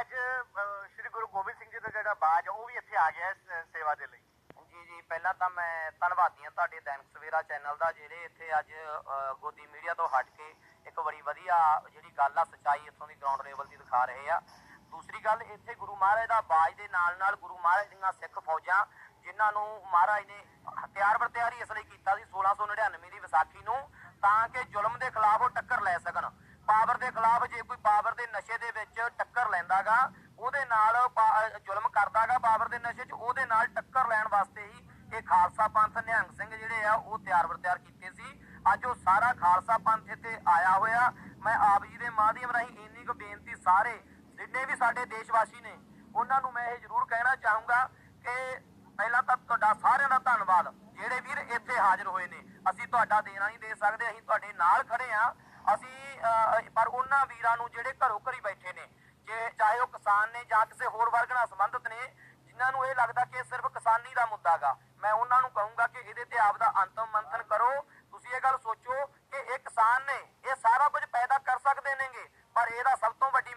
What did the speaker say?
ਅੱਜ ਸ਼੍ਰੀ ਗੁਰੂ ਗੋਬਿੰਦ ਸਿੰਘ ਜੀ ਦਾ ਜਿਹੜਾ ਬਾਜ ਉਹ ਵੀ ਇੱਥੇ ਆ ਗਿਆ ਸੇਵਾ ਦੇ ਲਈ। ਜੀ ਜੀ, ਪਹਿਲਾਂ ਤਾਂ ਮੈਂ ਧੰਨਵਾਦੀ ਹਾਂ ਤੁਹਾਡੇ ਦੈਨਿਕ ਸਵੇਰਾ ਚੈਨਲ ਦਾ, ਜਿਹੜੇ ਇੱਥੇ ਅੱਜ ਗੋਦੀ ਮੀਡੀਆ ਤੋਂ ਹਟ ਕੇ ਇੱਕ ਬੜੀ ਵਧੀਆ ਜਿਹੜੀ ਗੱਲ ਆ, ਸਚਾਈ ਇੱਥੋਂ ਦੀ ਗਰਾਊਂਡ ਲੈਵਲ ਦੀ ਦਿਖਾ ਰਹੇ ਆ। ਦੂਸਰੀ ਗੱਲ, ਇੱਥੇ ਗੁਰੂ ਮਹਾਰਾਜ ਦਾ ਬਾਜ ਦੇ ਨਾਲ ਨਾਲ ਗੁਰੂ ਮਹਾਰਾਜ ਦੀਆਂ ਸਿੱਖ ਫੌਜਾਂ, ਜਿਨ੍ਹਾਂ ਨੂੰ ਮਹਾਰਾਜ ਨੇ ਹਥਿਆਰ ਵਰਤਿਆਰੀ ਇਸ ਲਈ ਕੀਤਾ ਸੀ 1699 ਦੀ ਵਿਸਾਖੀ ਨੂੰ, ਤਾਂ ਕਿ ਜ਼ੁਲਮ ਦੇ ਖਿਲਾਫ ਉਹ ਟੱਕਰ ਲੈ ਸਕਣ। ਦੇ ਖਿਲਾਫ ਜੇ ਕੋਈ ਪਾਵਰ ਦੇ ਨਸ਼ੇ ਦੇ ਵਿੱਚ ਟੱਕਰ ਲੈਂਦਾਗਾ, ਉਹਦੇ ਨਾਲ ਜ਼ੁਲਮ ਕਰਦਾਗਾ ਪਾਵਰ ਦੇ ਨਸ਼ੇ 'ਚ, ਉਹਦੇ ਨਾਲ ਟੱਕਰ ਲੈਣ ਵਾਸਤੇ ਹੀ ਇਹ ਖਾਲਸਾ ਪੰਥ ਨਿਹੰਗ ਸਿੰਘ ਜਿਹੜੇ ਆ, ਉਹ ਤਿਆਰ ਬਰ ਤਿਆਰ ਕੀਤੇ ਸੀ। ਅੱਜ ਉਹ ਸਾਰਾ ਖਾਲਸਾ ਪੰਥ ਇੱਥੇ ਆਇਆ ਹੋਇਆ। ਮੈਂ ਆਪ ਜੀ ਦੇ ਮਾਧਿਅਮ ਰਾਹੀਂ ਇੰਨੀ ਕੁ ਬੇਨਤੀ ਸਾਰੇ, ਜਿੰਨੇ ਵੀ ਸਾਡੇ ਦੇਸ਼ ਵਾਸੀ ਨੇ, ਉਹਨਾਂ ਨੂੰ ਮੈਂ ਇਹ ਜ਼ਰੂਰ ਕਹਿਣਾ ਚਾਹੂੰਗਾ ਕਿ ਪਹਿਲਾਂ ਤਾਂ ਤੁਹਾਡਾ ਸਾਰਿਆਂ ਦਾ ਧੰਨਵਾਦ। ਜਿਹੜੇ ਵੀਰ ਇੱਥੇ ਹਾਜ਼ਰ ਹੋਏ ਨੇ, ਅਸੀਂ ਤੁਹਾਡਾ ਦੇਣਾ ਨਹੀਂ ਦੇ ਸਕਦੇ, ਅਸੀਂ ਤੁਹਾਡੇ ਨਾਲ ਖੜੇ ਆ। ਅਸੀਂ ਪਰ ਉਹਨਾਂ ਵੀਰਾਂ ਨੂੰ ਜਿਹੜੇ ਘਰੋ ਘਰੀ ਬੈਠੇ ਨੇ, ਜੇ ਚਾਹੇ ਉਹ ਕਿਸਾਨ ਨੇ ਜਾਂ ਕਿਸੇ ਹੋਰ ਵਰਗ ਨਾਲ ਸੰਬੰਧਿਤ ਨੇ, ਜਿਨ੍ਹਾਂ ਨੂੰ ਇਹ ਲੱਗਦਾ ਕਿ ਸਿਰਫ ਕਿਸਾਨੀ ਦਾ ਮੁੱਦਾਗਾ ਮੈਂ ਉਹਨਾਂ ਨੂੰ ਕਹੂੰਗਾ ਕਿ ਇਹਦੇ ਤੇ ਆਪ ਦਾ ਅੰਤਮ ਮੰਥਨ ਕਰੋ। ਤੁਸੀਂ ਇਹ ਗੱਲ ਸੋਚੋ ਕਿ ਇਹ ਕਿਸਾਨ ਨੇ, ਇਹ ਸਾਰਾ ਕੁਝ ਪੈਦਾ ਕਰ ਸਕਦੇ ਨੇਗੇ, ਪਰ ਇਹਦਾ ਸਭ ਤੋਂ ਵੱਡੀ